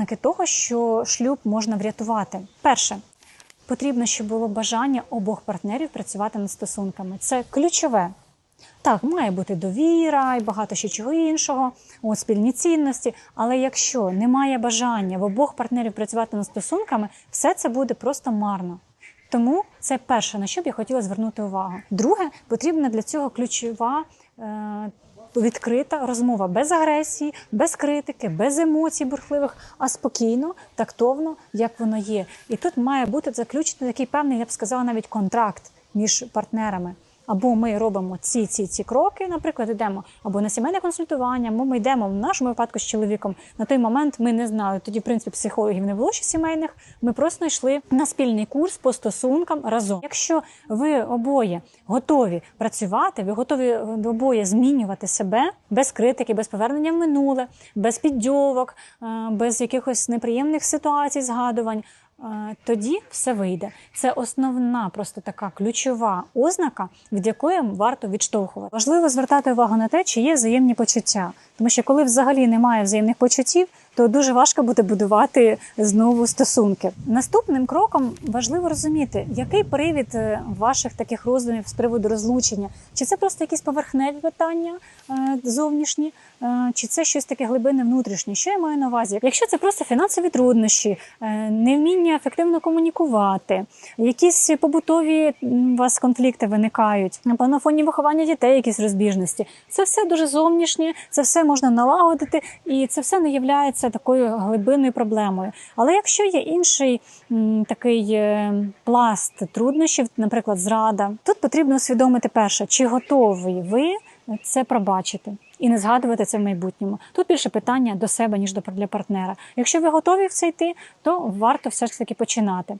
Ознаки того, що шлюб можна врятувати. Перше, потрібно, щоб було бажання обох партнерів працювати над стосунками. Це ключове. Так, має бути довіра і багато ще чого іншого, от спільні цінності. Але якщо немає бажання в обох партнерів працювати над стосунками, все це буде просто марно. Тому це перше, на що б я хотіла звернути увагу. Друге, потрібна для цього ключова. Е- Відкрита розмова без агресії, без критики, без емоцій бурхливих, а спокійно, тактовно, як воно є. І тут має бути заключений такий певний, я б сказала, навіть контракт між партнерами. Або ми робимо ці ці ці кроки, наприклад, йдемо або на сімейне консультування, або ми йдемо в нашому випадку з чоловіком. На той момент ми не знали. Тоді, в принципі, психологів не було ще сімейних. Ми просто йшли на спільний курс по стосункам разом. Якщо ви обоє готові працювати, ви готові обоє змінювати себе без критики, без повернення в минуле, без піддьовок, е, без якихось неприємних ситуацій, згадувань. Тоді все вийде. Це основна, просто така ключова ознака, від якої варто відштовхувати. Важливо звертати увагу на те, чи є взаємні почуття, тому що коли взагалі немає взаємних почуттів, то дуже важко буде будувати знову стосунки. Наступним кроком важливо розуміти, який привід е, ваших таких роздумів з приводу розлучення, чи це просто якісь поверхневі питання е, зовнішні, е, чи це щось таке глибинне внутрішнє. Що я маю на увазі? Якщо це просто фінансові труднощі, невміння ефективно комунікувати, якісь побутові у вас конфлікти виникають, на фоні виховання дітей якісь розбіжності, це все дуже зовнішнє, це все можна налагодити, і це все не є такою глибинною проблемою. Але якщо є інший такий е, пласт труднощів, наприклад, зрада, тут потрібно усвідомити перше, чи готові ви це пробачити. І не згадувати це в майбутньому. Тут більше питання до себе ніж до для партнера. Якщо ви готові в це йти, то варто все ж таки починати.